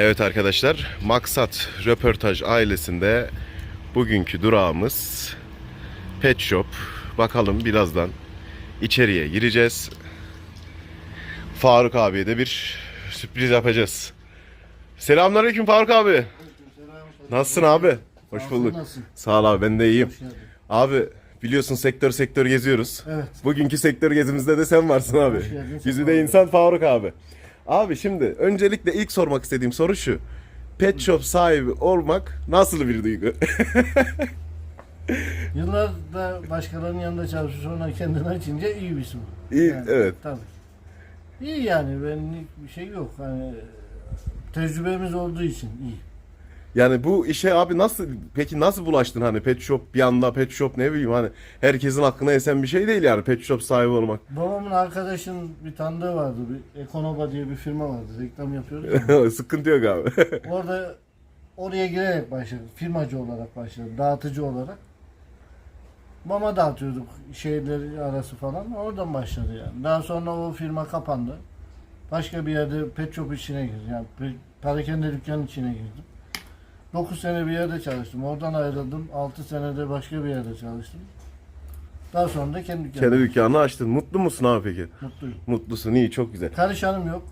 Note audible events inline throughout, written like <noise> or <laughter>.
Evet arkadaşlar, Maksat Röportaj ailesinde bugünkü durağımız Pet Shop. Bakalım birazdan içeriye gireceğiz. Faruk abiye de bir sürpriz yapacağız. Selamünaleyküm Faruk abi. Nasılsın abi? Hoş bulduk. Sağ ol abi ben de iyiyim. Abi biliyorsun sektör sektör geziyoruz. Evet. Bugünkü sektör gezimizde de sen varsın abi. Bizi de insan Faruk abi. Abi şimdi öncelikle ilk sormak istediğim soru şu. Pet shop sahibi olmak nasıl bir duygu? <laughs> Yıllarda başkalarının yanında çalışıp sonra kendini açınca iyi bir su. İyi, evet. Tabii. İyi yani benlik bir şey yok. Hani tecrübemiz olduğu için iyi. Yani bu işe abi nasıl peki nasıl bulaştın hani pet shop bir anda pet shop ne bileyim hani herkesin aklına esen bir şey değil yani pet shop sahibi olmak. Babamın arkadaşın bir tanıdığı vardı. Bir Ekonoba diye bir firma vardı. Reklam yapıyoruz. ya. <laughs> Sıkıntı yok abi. <laughs> Orada oraya girerek başladık. Firmacı olarak başladık. Dağıtıcı olarak. Mama dağıtıyorduk şehirleri arası falan. Oradan başladı yani. Daha sonra o firma kapandı. Başka bir yerde pet shop içine girdim. Yani pe- perakende dükkanın içine girdim. 9 sene bir yerde çalıştım. Oradan ayrıldım. 6 senede başka bir yerde çalıştım. Daha sonra da kendi dükkanımı. Kendi dükkanını açtın. Mutlu musun abi peki? Mutluyum. Mutlusun iyi çok güzel. Karışanım yok.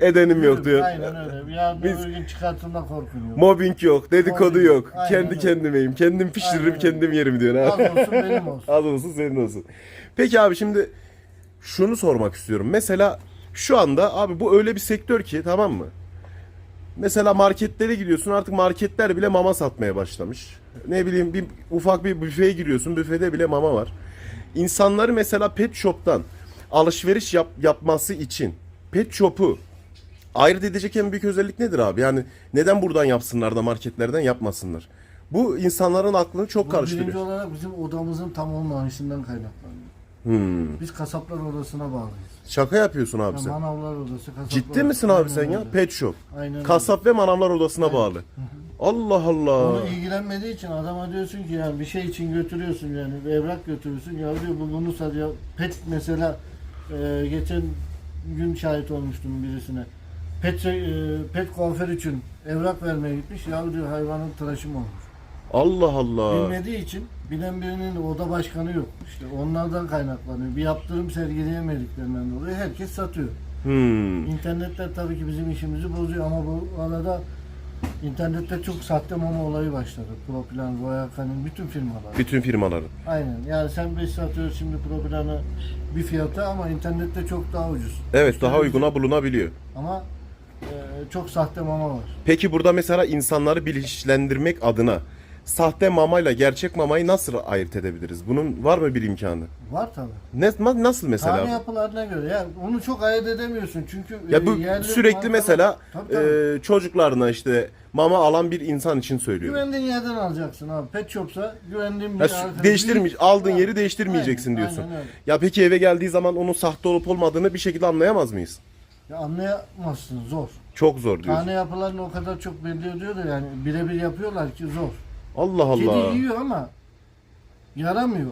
Edenim yok diyor. Aynen öyle. Yarın Biz- öbür gün çıkartılma korkum yok. Mobbing yok, dedikodu Mobbing yok. Aynen Kendi öyle. kendimeyim. Kendim pişiririm, Aynen öyle. kendim yerim diyor. Az Ha? olsun <laughs> benim olsun. Az olsun senin olsun. Peki abi şimdi şunu sormak istiyorum. Mesela şu anda abi bu öyle bir sektör ki tamam mı? Mesela marketlere gidiyorsun artık marketler bile mama satmaya başlamış. Ne bileyim bir ufak bir büfeye giriyorsun büfede bile mama var. İnsanları mesela pet shop'tan alışveriş yap, yapması için pet shop'u ayırt edecek en büyük özellik nedir abi? Yani neden buradan yapsınlar da marketlerden yapmasınlar? Bu insanların aklını çok Bu karıştırıyor. birinci olarak bizim odamızın tam olmayışından kaynaklanıyor. Hmm. Biz kasaplar odasına bağlıyız. Şaka yapıyorsun abi Yani sen. manavlar odası, kasaplar Ciddi misin Aynen abi sen ya? öyle. Pet shop. Aynen. Kasap ve manavlar odasına bağlı. Allah Allah. Onu ilgilenmediği için adama diyorsun ki yani bir şey için götürüyorsun yani bir evrak götürüyorsun ya diyor bu bunu satıyor. Pet mesela e, geçen gün şahit olmuştum birisine. Pet e, pet kuaför için evrak vermeye gitmiş. Ya diyor hayvanın tıraşı mı olmuş? Allah Allah. Bilmediği için bilen birinin oda başkanı yok. İşte onlardan kaynaklanıyor. Bir yaptırım sergileyemediklerinden dolayı herkes satıyor. Hmm. İnternetler tabii ki bizim işimizi bozuyor ama bu arada internette çok sahte mama olayı başladı. Proplan, Royal Canin bütün firmalar. Bütün firmaların. Aynen. Yani sen biz satıyoruz şimdi Proplan'ı bir fiyata ama internette çok daha ucuz. Evet daha uyguna bulunabiliyor. Ama e, çok sahte mama var. Peki burada mesela insanları bilinçlendirmek adına sahte mamayla gerçek mamayı nasıl ayırt edebiliriz? Bunun var mı bir imkanı? Var tabii. Ne, na- nasıl mesela? Tane yapılarına göre. Yani onu çok ayırt edemiyorsun çünkü Ya e, bu yerli sürekli markalar- mesela Tabii, tabii. e, çocuklarına işte mama alan bir insan için söylüyorum. Güvendiğin yerden alacaksın abi. Pet shopsa güvendiğin bir Ya, sü- değiştirmey aldığın yeri değiştirmeyeceksin Aynen, diyorsun. aynen öyle. Ya peki eve geldiği zaman onun sahte olup olmadığını bir şekilde anlayamaz mıyız? Ya anlayamazsın zor. Çok zor diyorsun. Tane yapılarını o kadar çok belli ediyor da yani birebir yapıyorlar ki zor. Allah Allah. Kedi yiyor ama yaramıyor.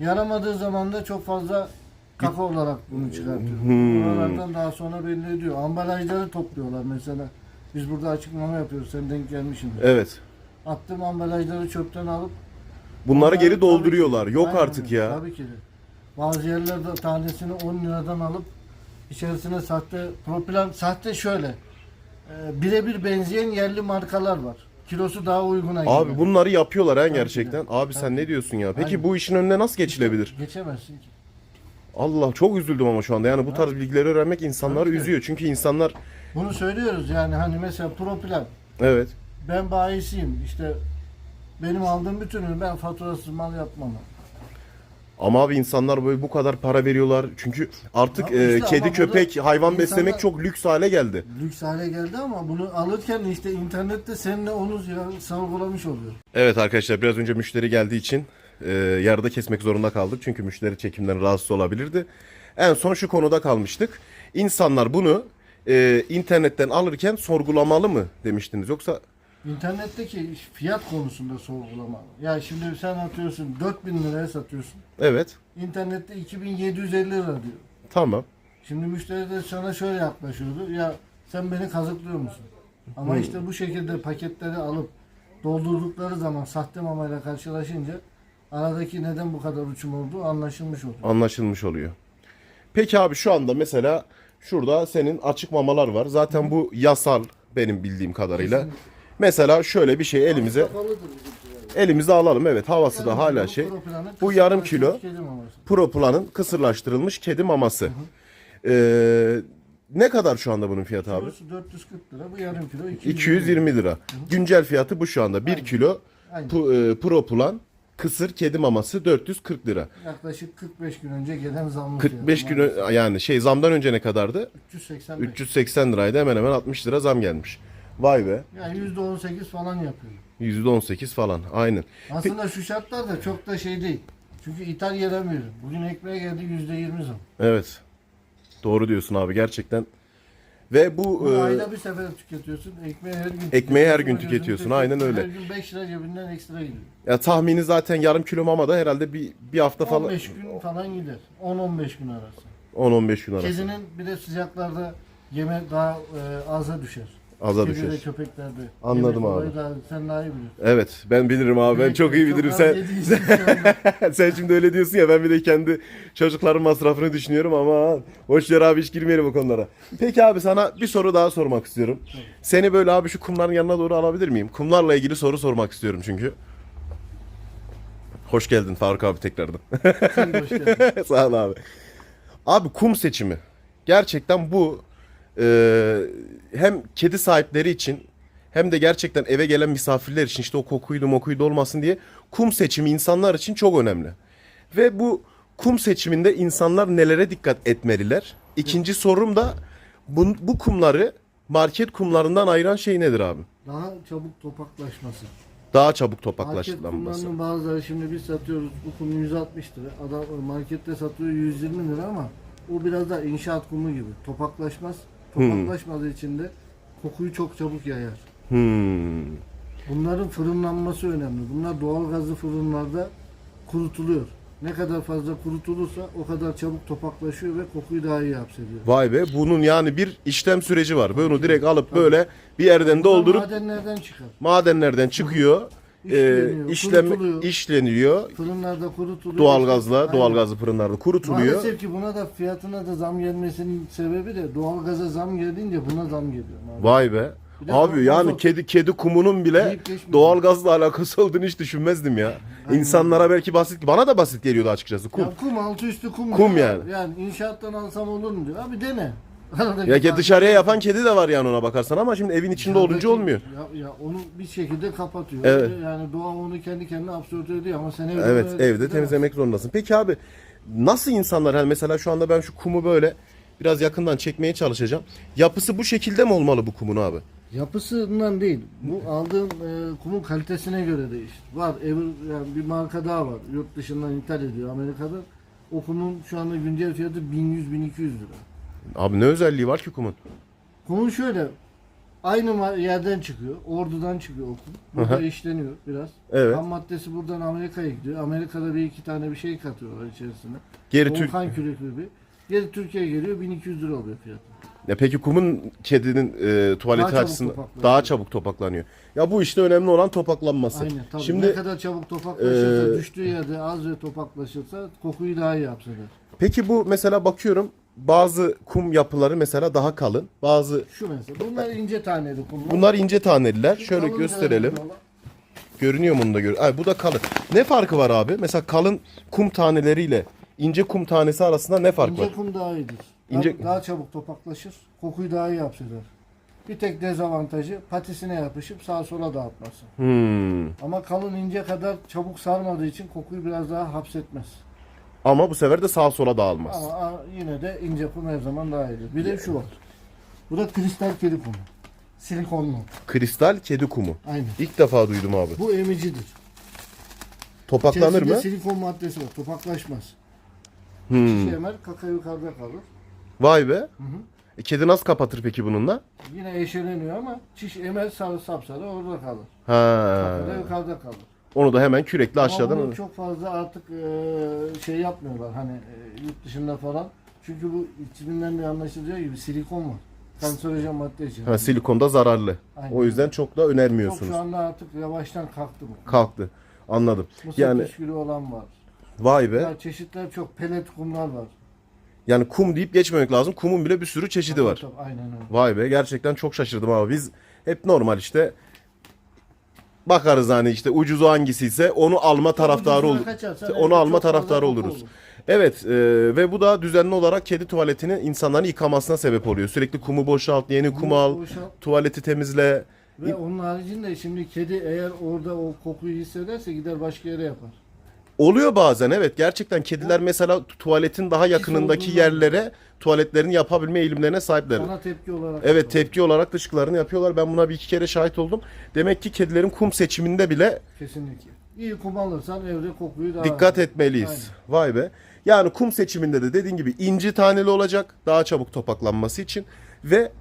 Yaramadığı zaman da çok fazla kaka olarak bunu çıkartıyor. Hmm. Oralardan daha sonra belli ediyor. Ambalajları topluyorlar mesela. Biz burada açıklama yapıyoruz. Sen denk gelmişsin. Evet. Attığım ambalajları çöpten alıp Bunları geri dolduruyorlar. Yok Aynen artık öyle, ya. Tabii ki de. Bazı yerlerde tanesini 10 liradan alıp içerisine sahte propilen sahte şöyle. E, birebir benzeyen yerli markalar var. Kilosu daha uyguna Abi geliyor. bunları yapıyorlar ha gerçekten. Abi sen ne diyorsun ya? Peki Aynen. bu işin önüne nasıl geçilebilir? Geçemezsin ki. Allah çok üzüldüm ama şu anda. Yani bu tarz bilgileri öğrenmek insanları Tabii ki. üzüyor. Çünkü insanlar Bunu söylüyoruz yani hani mesela propilen evet. ben bayisiyim işte benim aldığım bütün ürün ben faturasız mal yapmam. Ama abi insanlar böyle bu kadar para veriyorlar. Çünkü artık Abi e, işte kedi, ama köpek, burada hayvan insanlar- beslemek çok lüks hale geldi. Lüks hale geldi ama bunu alırken işte internette seninle onu ya- sorgulamış oluyor. Evet arkadaşlar biraz önce müşteri geldiği için e, yarıda kesmek zorunda kaldık. Çünkü müşteri çekimden rahatsız olabilirdi. En son şu konuda kalmıştık. İnsanlar bunu e, internetten alırken sorgulamalı mı demiştiniz? Yoksa İnternetteki fiyat konusunda sorgulama. Ya şimdi sen atıyorsun 4000 liraya satıyorsun. evet İnternette 2750 lira diyor. tamam. Şimdi müşteri de sana şöyle yaklaşıyordu. Ya Sen beni kazıklıyor musun? Ama işte bu şekilde paketleri alıp doldurdukları zaman sahte mamayla karşılaşınca aradaki neden bu kadar uçum olduğu anlaşılmış oluyor. Anlaşılmış oluyor. Peki abi şu anda mesela şurada senin açık mamalar var. Zaten bu yasal benim bildiğim kadarıyla. Mesela şöyle bir şey elimize elimize alalım. Evet havası da hala şey. Bu yarım kilo. Proplan'ın kısırlaştırılmış kedi maması. Ee, ne kadar şu anda bunun fiyatı abi? Kilosu 440 lira. Bu yarım kilo 220, 220 lira. Güncel fiyatı bu şu anda. 1 kilo pu- e, Proplan kısır kedi maması 440 lira. Yaklaşık 45 gün önce gelen zamlı 45 gün ö- yani şey zamdan önce ne kadardı? 385. 380 liraydı hemen hemen 60 lira zam gelmiş. Vay be. Yani %18 falan yapıyor. %18 falan aynen. Aslında şu şartlarda çok da şey değil. Çünkü ithal yeremiyorum. Bugün ekmeğe geldi %20 zam. Evet. Doğru diyorsun abi gerçekten. Ve bu Bunu e, ayda bir sefer tüketiyorsun. Ekmeği her gün Ekmeği her gün tüketiyorsun, aynen öyle. Her gün 5 lira cebinden ekstra gidiyor. ya tahmini zaten yarım kilo mama da herhalde bir bir hafta falan 15 gün falan gider. 10-15 gün arası. 10-15 gün arası. Kedinin bir de sıcaklarda yeme daha e, aza düşer. Aza Kedi düşer. köpeklerde. Anladım Yemek abi. olayı Daha, sen daha iyi biliyorsun. Evet ben bilirim abi ben çok iyi bilirim sen <laughs> sen- şimdi öyle diyorsun ya ben bir de kendi çocukların masrafını düşünüyorum ama boş ver abi hiç girmeyelim o konulara. Peki abi sana bir soru daha sormak istiyorum. Seni böyle abi şu kumların yanına doğru alabilir miyim? Kumlarla ilgili soru sormak istiyorum çünkü. Hoş geldin Faruk abi tekrardan. sen de hoş geldin. <laughs> Sağ ol abi. Abi kum seçimi. Gerçekten bu e, hem kedi sahipleri için hem de gerçekten eve gelen misafirler için işte o kokuydu mokuydu olmasın diye kum seçimi insanlar için çok önemli. Ve bu kum seçiminde insanlar nelere dikkat etmeliler? İkinci sorum da bu, bu kumları market kumlarından ayıran şey nedir abi? Daha çabuk topaklaşması. Daha çabuk Market topaklaşlanması. kumlarının bazıları şimdi biz satıyoruz. Bu kum 160 lira. Adam markette satıyor 120 lira ama o biraz da inşaat kumu gibi. Topaklaşmaz. Topaklaşmadığı için de kokuyu çok çabuk yayar. Hmm. Bunların fırınlanması önemli. Bunlar doğal gazlı fırınlarda kurutuluyor. Ne kadar fazla kurutulursa o kadar çabuk topaklaşıyor ve kokuyu daha iyi hapsediyor. Vay be bunun yani bir işlem süreci var. Bunu direkt alıp böyle bir yerden doldurup Madenlerden çıkar. madenlerden çıkıyor. E, İşleniyor, işlem kurutuluyor. işleniyor. Fırınlarda kurutuluyor. Doğalgazla, Aynen. doğalgazlı fırınlarda kurutuluyor. Maalesef ki buna da fiyatına da zam gelmesinin sebebi de doğalgaza zam geldiğince buna zam geliyor. maalesef. Vay be. Bir de Abi yani o- kedi kedi kumunun bile Deyip geçmiyor. doğalgazla alakası olduğunu hiç düşünmezdim ya. İnsanlara belki basit, bana da basit geliyordu açıkçası kum. Ya kum altı üstü kum. Kum diyor. yani. Yani inşaattan alsam olur mu diyor. Abi dene. Ya ki dışarıya yapan kedi de var yani ona bakarsan ama şimdi evin içinde olunca olmuyor. Ya, ya onu bir şekilde kapatıyor. Evet. Yani doğa onu kendi kendine absorbe ediyor ama sen evde Evet öyle evde temizlemek zorundasın. Peki abi nasıl insanlar hani mesela şu anda ben şu kumu böyle biraz yakından çekmeye çalışacağım. Yapısı bu şekilde mi olmalı bu kumun abi? Yapısından değil. Bu aldığın e, kumun kalitesine göre değişir. Var Ever yani bir marka daha var. Yurt dışından ithal ediyor Amerika'da. O kumun şu anda güncel fiyatı 1100-1200 lira. Abi ne özelliği var ki kumun? Kumun şöyle aynı yerden çıkıyor. Ordudan çıkıyor o kum. Burada işleniyor biraz. Evet. Ham maddesi buradan Amerika'ya gidiyor. Amerika'da bir iki tane bir şey katıyorlar içerisine. Geri Türk Volkan kürekli bir. Geri Türkiye'ye geliyor 1200 lira oluyor fiyatı. Ya peki kumun kedinin e, tuvaleti Daha çabuk açısından topaklanıyor. daha çabuk topaklanıyor. Ya bu işte önemli olan topaklanması. Aynen tabii. Şimdi ne kadar çabuk topaklaşırsa, Ee, düştüğü yerde az ve topaklaşırsa kokuyu daha iyi hapseder. peki bu mesela bakıyorum bazı kum yapıları mesela daha kalın. Bazı Şu mesela. Bunlar ince taneli kumlar. bunlar ince taneliler. Şu Şöyle kalın gösterelim. taneli olan- Görünüyor mu bunu da gör. Ay bu da kalın. Ne farkı var abi? Mesela kalın kum taneleriyle ince kum tanesi arasında ne fark var? İnce kum daha iyidir. İnce- Daha, daha çabuk topaklaşır. Kokuyu daha iyi hapseder. Bir tek dezavantajı patisine yapışıp sağa sola dağıtması. Hmm. Ama kalın ince kadar çabuk sarmadığı için kokuyu biraz daha hapsetmez. Ama bu sefer de sağa sola dağılmaz. Ama a, yine de ince kum her zaman daha iyidir. Bir de şu var. Bu da kristal kedi kumu. Silikonlu. Kristal kedi kumu. Aynen. İlk defa duydum abi. Bu emicidir. Topaklanır İçerisinde mı? silikon maddesi var. Topaklaşmaz. Hmm. Şişe emer kaka yukarıda kalır. Vay be. E, kedi nasıl kapatır peki bununla? Yine eşeleniyor ama çiş emer sarı sapsarı orada kalır. Ha. Kaka da yukarıda kalır. Onu da hemen kürekle aşağıdan alır. çok fazla artık e, şey yapmıyorlar hani e, yurt dışında falan. Çünkü bu isminden de anlaşılacağı gibi silikon var. Kanserojen madde içeriyor. Ha, silikonda zararlı. Aynen. O yüzden çok da Çok önermiyorsunuz. şu anda artık yavaştan kalktı bu. Kalktı. Anladım. Mısır Yani püskülü olan var. vay be. Ya çeşitler çok pelet kumlar var. Yani kum deyip geçmemek lazım. Kumun bile bir sürü çeşidi var. Tabii, tabii, Aynen öyle. Vay be gerçekten çok şaşırdım ama biz hep normal işte bakarız hani işte ucuzu hangisiyse onu alma taraftarı olur. Onu alma taraftarı oluruz. olur. Evet e, ve bu da düzenli olarak kedi tuvaletini insanların yıkamasına sebep oluyor. Sürekli kumu boşalt, yeni kum al, Boşalt. tuvaleti temizle. Ve onun haricinde şimdi kedi eğer orada o kokuyu hissederse gider başka yere yapar. Oluyor bazen evet gerçekten kediler mesela tuvaletin daha yakınındaki olduğundan- yerlere tuvaletlerini yapabilme eğilimlerine sahipler. Sana tepki olarak. Evet tepki olarak dışkılarını yapıyorlar. Ben buna bir iki kere şahit oldum. Demek ki kedilerin kum seçiminde bile Kesinlikle. İyi kum alırsan evde kokuyu daha dikkat etmeliyiz. Vay be. Yani kum seçiminde de dediğin gibi inci taneli olacak daha çabuk topaklanması için ve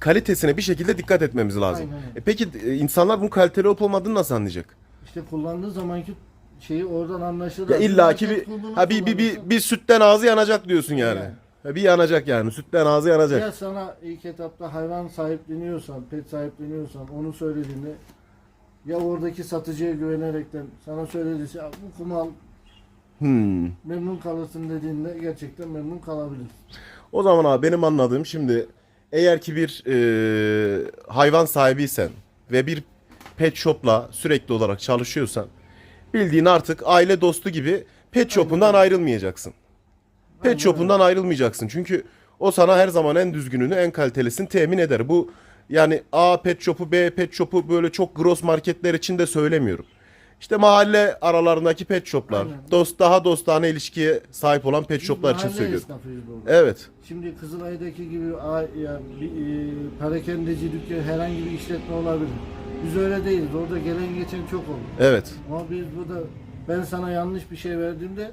kalitesine bir şekilde dikkat etmemiz lazım. Aynen öyle. E peki e, insanlar bunun kaliteli olup olmadığını nasıl anlayacak? İşte kullandığı zamanki şeyi oradan anlaşılır. Ya illaki bir Market kumunu ha bir bir bir, bir sütten ağzı yanacak diyorsun yani. Yani. Ha, bir yanacak yani. Sütten ağzı yanacak. Ya sana ilk etapta hayvan sahipleniyorsan, pet sahipleniyorsan onu söylediğinde ya oradaki satıcıya güvenerekten sana söylediyse "Ya bu kumu al Hmm. memnun kalırsın dediğinde gerçekten memnun kalabilir. O zaman abi benim anladığım şimdi eğer ki bir e, hayvan sahibiysen ve bir pet shop'la sürekli olarak çalışıyorsan bildiğin artık aile dostu gibi pet shop'undan ayrılmayacaksın. Pet shop'undan ayrılmayacaksın. Çünkü o sana her zaman en düzgününü, en kalitelisini temin eder. Bu yani A pet shop'u, B pet shop'u böyle çok gross marketler için de söylemiyorum. İşte mahalle aralarındaki pet shop'lar, Aynen. dost daha dostane ilişkiye sahip olan pet shop'lar için Mahalle söylüyorum. esnafıyız burada. Evet. Şimdi Kızılay'daki gibi a- yani bir, e, parakendeci dükkan herhangi bir işletme olabilir. Biz öyle değiliz. Orada gelen geçen çok olur. Evet. Ama biz burada ben sana yanlış bir şey verdiğimde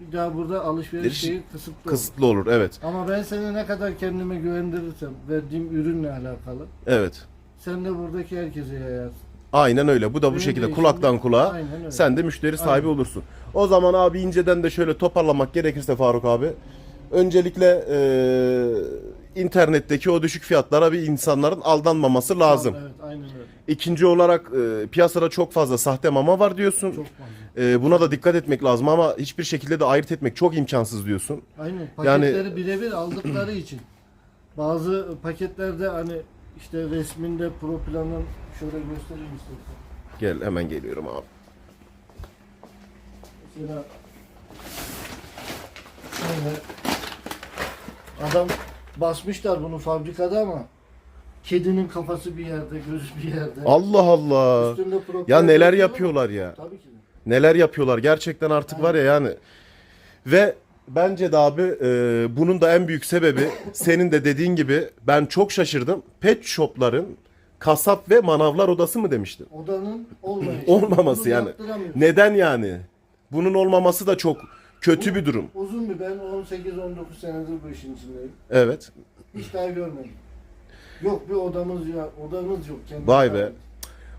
bir daha burada alışveriş şeyi kısıtlı olur. Kısıtlı olur. Evet. Ama ben seni ne kadar kendime güvendirirsem verdiğim ürünle alakalı Evet. sen de buradaki herkese yayarsın. Aynen öyle. Bu da bu Benim şekilde de kulaktan kulağa Aynen öyle. sen de müşteri sahibi olursun. O zaman abi inceden de şöyle toparlamak gerekirse Faruk abi. Öncelikle eee, internetteki o düşük fiyatlara bir insanların aldanmaması lazım. Evet aynen öyle. İkinci olarak eee, piyasada çok fazla sahte mama var diyorsun. Çok fazla. Eee, buna da dikkat etmek lazım ama hiçbir şekilde de ayırt etmek çok imkansız diyorsun. Aynen. Yani- Paketleri birebir aldıkları için. Bazı paketlerde hani işte resminde pro planın şöyle göstereyim istersen. Gel hemen geliyorum abi. Mesela şöyle adam basmışlar bunu fabrikada ama kedinin kafası bir yerde, gözü bir yerde. Allah Allah. Üstünde pro Ya plan neler yapıyorlar ya. Tabii ki de. Neler yapıyorlar gerçekten artık var ya yani. Ve bence de abi e, bunun da en büyük sebebi senin de dediğin gibi ben çok şaşırdım. Pet shop'ların kasap ve manavlar odası mı demiştin? Odanın olmayışı. Olmaması Bunu yani. yaptıramıyorsun. Neden yani? Bunun olmaması da çok kötü bir durum. Uzun bir ben 18-19 senedir bu işin içindeyim. Evet. Hiç daha görmedim. Yok bir odamız ya odamız yok. Kendi Vay be.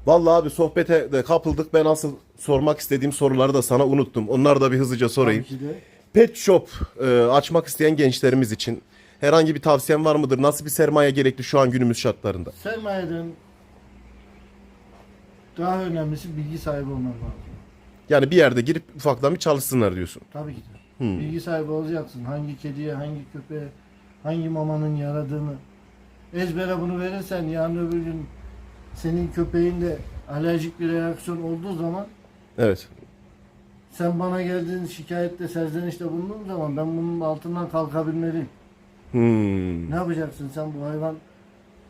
Vallahi abi sohbete de kapıldık. Ben asıl sormak istediğim soruları da sana unuttum. Onları da bir hızlıca sorayım. Tabii ki de. Pet shop e, açmak isteyen gençlerimiz için herhangi bir tavsiyen var mıdır? Nasıl bir sermaye gerekli şu an günümüz şartlarında? Sermayeden daha önemlisi bilgi sahibi olmak lazım. Yani bir yerde girip ufaktan bir çalışsınlar diyorsun. Tabii ki de. Hmm. Bilgi sahibi olacaksın. Hangi kediye, hangi köpeğe, hangi mamanın yaradığını. Ezbere bunu verirsen yarın öbür gün senin köpeğinde alerjik bir reaksiyon olduğu zaman Evet. Sen bana geldiğin şikayette, serzenişte bulunduğun zaman ben bunun altından kalkabilmeliyim. Hmm. Ne yapacaksın sen bu hayvan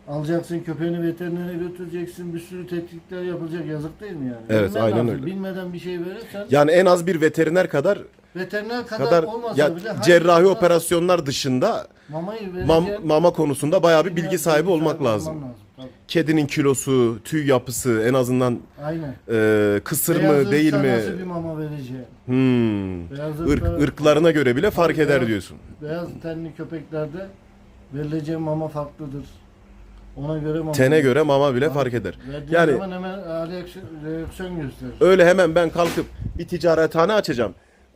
alacaksın köpeğini veterinere götüreceksin bir sürü tetkikler yapılacak yazık değil mi yani? Evet, Bilmen aynen lazım. öyle. Bilmeden bir şey verirsen Yani en az bir veteriner kadar veteriner kadar, kadar olmasa ya bile cerrahi hangi- operasyonlar dışında mamayı vereceğin mam- mama konusunda bayağı bir bilgi sahibi olmak olman lazım. Tabii. Kedinin kilosu, tüy yapısı en azından Aynen. e, kısır Beyaz mı değil mi? Nasıl bir mama vereceğin? Hmm. Beyaz Irk, ırklar- ırklarına göre bile fark eder beyaz- diyorsun. Beyaz tenli köpeklerde verileceği mama farklıdır. Ona göre mama. Tene göre mama bile fark eder. Verdiğin Yani- zaman hemen reaksiyon, reaksiyon gösterir. Öyle hemen ben kalkıp bir ticarethane açacağım.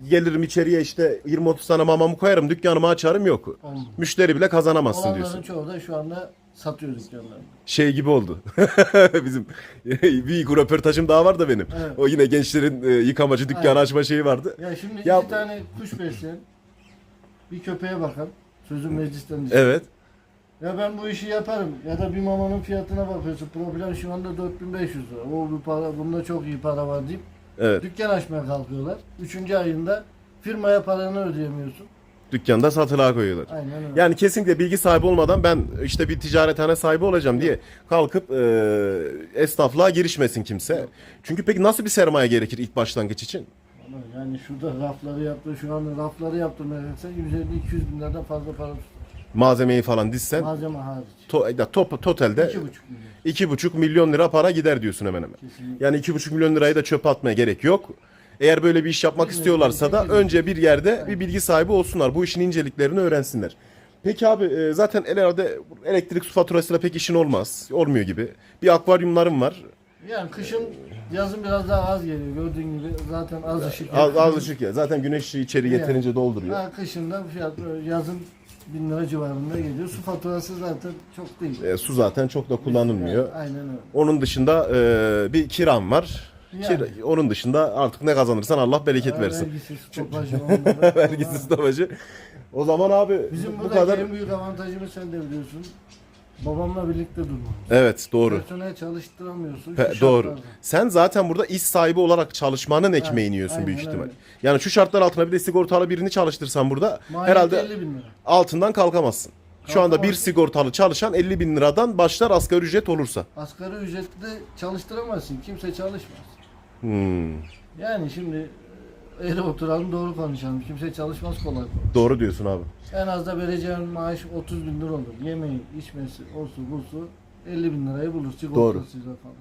gelirim içeriye işte 20-30 tane mamamı koyarım dükkanımı açarım yok. Olmuyor. Müşteri bile kazanamazsın Olanların diyorsun. çoğu da şu anda satıyor dükkanlarını. Şey gibi oldu. <laughs> Bizim <laughs> bir röportajım daha var da benim. Evet. O yine gençlerin e, yıkamacı dükkanı Aynen. açma şeyi vardı. Ya şimdi Ya- iki tane kuş besleyen, bir köpeğe bakan, sözüm meclisten dışarı. Evet. Ya ben bu işi yaparım. Ya da bir mamanın fiyatına bakıyorsun. Problem şu anda 4500 lira. O bir para, bunda çok iyi para var deyip Evet. dükkan açmaya kalkıyorlar. Üçüncü ayında firmaya paranı ödeyemiyorsun. Dükkanda satılığa koyuyorlar. Aynen öyle. Yani kesinlikle bilgi sahibi olmadan ben işte bir ticarethane sahibi olacağım diye kalkıp e, esnaflığa girişmesin kimse. Çünkü peki nasıl bir sermaye gerekir ilk başlangıç için? Ama yani şurada rafları yaptı, şu anda rafları yaptırmaya kalksan 150-200 bin liradan fazla para tutar. Malzemeyi falan dizsen Malzeme hariç. to, ya top, totalde 2,5 milyon. 2,5 milyon lira para gider diyorsun hemen hemen. Kesinlikle. Yani 2,5 milyon lirayı da çöpe atmaya gerek yok. Eğer böyle bir iş yapmak istiyorlarsa da önce bir yerde bir bilgi sahibi olsunlar. Bu işin inceliklerini öğrensinler. Peki abi e, zaten herhalde elektrik su faturasıyla pek işin olmaz. Olmuyor gibi. Bir akvaryumlarım var. Yani kışın, yazın biraz daha az geliyor. Gördüğün gibi zaten az ışık. Az, az ışık ya. Zaten güneş içeri yeterince dolduruyor. Ha, kışında fiyat böyle yazın 1000 lira civarında geliyor. Su faturası zaten çok değil. E, su zaten çok da kullanılmıyor. Aynen öyle. Onun dışında e, bir kiram var. Yani. Kira- onun dışında artık ne kazanırsan Allah bereket versin. Vergisiz, stopajı onlara. <laughs> Vergisiz stopajı. O zaman abi Bizim bu buradaki kadar en büyük avantajımız sen de biliyorsun. Babamla birlikte durmamız. Evet doğru. Personel çalıştıramıyorsun. Pe- doğru. şartlarda. Sen zaten burada iş sahibi olarak çalışmanın ekmeğini yiyorsun aynen büyük ihtimal. öyle. Yani şu şartlar altında bir de sigortalı birini çalıştırsan burada Maliyeti herhalde 50 bin lira. altından kalkamazsın. Şu anda bir sigortalı çalışan 50 bin liradan başlar asgari ücret olursa. Asgari ücretle çalıştıramazsın. Kimse çalışmaz. Hmm, Yani şimdi e, eğri oturalım doğru konuşalım. Kimse çalışmaz kolay kolay. doğru diyorsun abi. En az da vereceğin maaş 30 bin lira olur. Yemeği, içmesi, osu, busu 50 bin lirayı bulur. Sigortasıyla falan.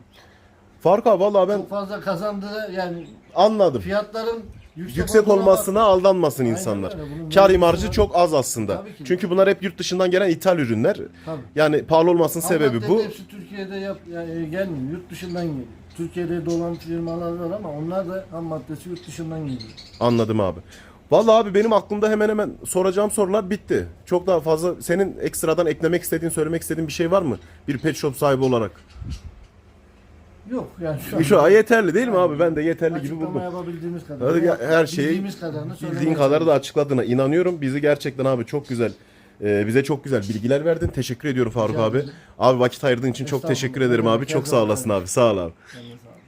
Faruk abi vallahi ben Çok fazla kazandığı yani anladım. fiyatların yüksek, olmasına aldanmasın Aynen insanlar. öyle. Bunun Kar imarcı çok az aslında. Çünkü bunlar hep yurt dışından gelen ithal ürünler. Tabii. Yani pahalı olmasının sebebi bu. Hepsi Türkiye'de yap, yani gelmiyor. Yurt dışından geliyor. Türkiye'de dolan firmalar var ama onlar da ham maddesi yurt dışından geliyor. Anladım abi. Vallahi abi benim aklımda hemen hemen soracağım sorular bitti. Çok daha fazla senin ekstradan eklemek istediğin, söylemek istediğin bir şey var mı? Bir pet shop sahibi olarak. Yok yani şu. Şu an yeterli değil mi abi? Ben de yeterli gibi buldum. yapabildiğimiz kadar. Gel- her şeyi Bildiğin kadarı da açıkladığına inanıyorum. Bizi gerçekten abi çok güzel e, bize çok güzel bilgiler verdin. Teşekkür ediyorum Faruk Rica abi. Abi vakit ayırdığın için çok teşekkür ederim abi. Çok sağ olasın abi. Sağ ol abi.